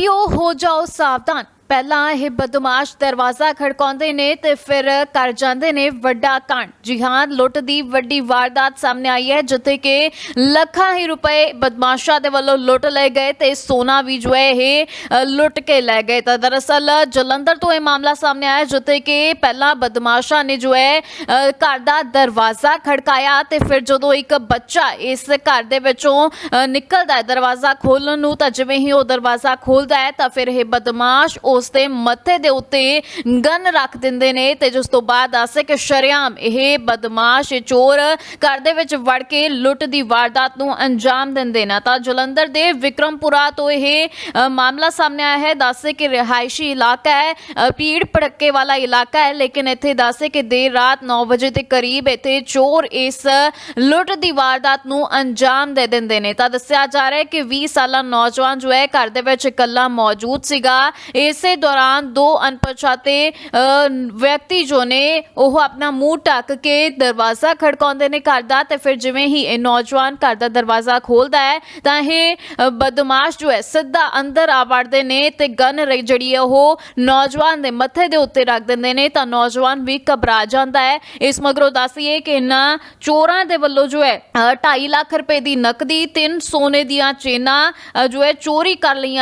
ਸ਼ਰਾਬੀਓ ਹੋ ਜਾਓ ਸਾਵਧਾਨ। ਪਹਿਲਾਂ ਇਹ ਬਦਮਾਸ਼ ਦਰਵਾਜ਼ਾ ਖੜਕਾਉਂਦੇ ਨੇ ਤੇ ਫਿਰ ਕਰ ਜਾਂਦੇ ਨੇ ਵੱਡਾ ਕਾਂਡ। ਜੀ ਹਾਂ, ਲੁੱਟ ਦੀ ਵੱਡੀ ਵਾਰਦਾਤ ਸਾਹਮਣੇ ਆਈ ਹੈ, ਜਿੱਥੇ ਕਿ ਲੱਖਾਂ ਹੀ ਰੁਪਏ ਬਦਮਾਸ਼ਾਂ ਦੇ ਵੱਲੋਂ ਲੁੱਟ ਲਏ ਗਏ ਤੇ ਸੋਨਾ ਵੀ ਜੋ ਹੈ ਇਹ ਲੁੱਟ ਕੇ ਲੈ ਗਏ। ਤਾਂ ਦਰਅਸਲ ਜਲੰਧਰ ਤੋਂ ਇਹ ਮਾਮਲਾ ਸਾਹਮਣੇ ਆਇਆ, ਜਿੱਥੇ ਕਿ ਪਹਿਲਾਂ ਬਦਮਾਸ਼ਾਂ ਨੇ ਜੋ ਹੈ ਘਰ ਦਾ ਦਰਵਾਜ਼ਾ ਖੜਕਾਇਆ ਤੇ ਫਿਰ ਜਦੋਂ ਇੱਕ ਬੱਚਾ ਇਸ ਘਰ ਦੇ ਵਿੱਚੋਂ ਨਿਕਲਦਾ ਹੈ ਦਰਵਾਜ਼ਾ ਖੋਲਣ ਨੂੰ, ਤਾਂ ਜਿਵੇਂ ਹੀ ਉਹ ਦਰਵਾਜ਼ਾ ਖੋਲਦਾ ਹੈ, ਤਾਂ ਫਿਰ ਇਹ ਬਦਮਾਸ਼ ਉਸ ਦੇ ਮੱਥੇ ਦੇ ਉੱਤੇ ਗਨ ਰੱਖ ਦਿੰਦੇ ਨੇ ਤੇ ਜਿਸ ਤੋਂ ਬਾਅਦ ਦੱਸੇ ਕਿ ਸ਼ਰੇਆਮ ਇਹ ਬਦਮਾਸ਼ ਚੋਰ ਘਰ ਦੇ ਵਿੱਚ ਵੜ ਕੇ ਲੁੱਟ ਦੀ ਵਾਰਦਾਤ ਨੂੰ ਅੰਜਾਮ ਦਿੰਦੇ ਨੇ। ਤਾਂ ਜਲੰਧਰ ਦੇ ਵਿਕਰਮਪੁਰਾ ਤੋਂ ਇਹ ਮਾਮਲਾ ਸਾਹਮਣੇ ਆਇਆ ਹੈ। ਦੱਸੇ ਕਿ ਰਿਹਾਇਸ਼ੀ ਇਲਾਕਾ ਹੈ ਅ, ਭੀੜ ਭੜੱਕੇ ਵਾਲਾ ਇਲਾਕਾ ਹੈ ਲੇਕਿਨ ਇੱਥੇ ਦੱਸੇ ਕਿ ਦੇਰ ਰਾਤ 9 ਵਜੇ ਦੇ ਕਰੀਬ ਇੱਥੇ ਚੋਰ ਇਸ ਲੁੱਟ ਦੀ ਵਾਰਦਾਤ ਨੂੰ ਅੰਜਾਮ ਦੇ ਦਿੰਦੇ ਨੇ। ਤਾਂ ਦੱਸਿਆ ਜਾ ਰਿਹਾ ਹੈ ਕਿ 20 ਸਾਲਾ ਨੌਜਵਾਨ ਜੋ ਹੈ ਘਰ ਦੇ ਵਿੱਚ ਇਕੱਲਾ ਮੌਜੂਦ ਸੀਗਾ। ਇਸੇ ਦੌਰਾਨ ਦੋ ਅਣਪਛਾਤੇ ਅ, ਵਿਅਕਤੀ ਜੋ ਨੇ ਉਹ ਆਪਣਾ ਮੂੰਹ ਢੱਕ ਕੇ ਦਰਵਾਜ਼ਾ ਖੜਕਾਉਂਦੇ ਨੇ ਘਰ ਦਾ ਤੇ ਫਿਰ ਜਿਵੇਂ ਹੀ ਇਹ ਨੌਜਵਾਨ ਘਰ ਦਾ ਦਰਵਾਜ਼ਾ ਖੋਲਦਾ ਹੈ ਤਾਂ ਇਹ ਬਦਮਾਸ਼ ਜੋ ਹੈ ਸਿੱਧਾ ਅੰਦਰ ਆ ਵੜਦੇ ਨੇ ਤੇ ਗਨ ਜਿਹੜੀ ਹੈ ਉਹ ਨੌਜਵਾਨ ਦੇ ਮੱਥੇ ਦੇ ਉੱਤੇ ਰੱਖ ਦਿੰਦੇ ਨੇ ਤਾਂ ਨੌਜਵਾਨ ਵੀ ਘਬਰਾ ਜਾਂਦਾ ਹੈ। ਇਸ ਮਗਰੋਂ ਦੱਸੀਏ ਕਿ ਇਹਨਾਂ ਚੋਰਾਂ ਦੇ ਵੱਲੋਂ ਜੋ ਹੈ 2.5 ਲੱਖ ਰੁਪਏ ਦੀ ਨਕਦੀ ਤਿੰਨ ਸੋਨੇ ਦੀਆਂ ਚੇਨਾਂ ਜੋ ਹੈ ਚੋਰੀ ਕਰ ਲਈਆਂ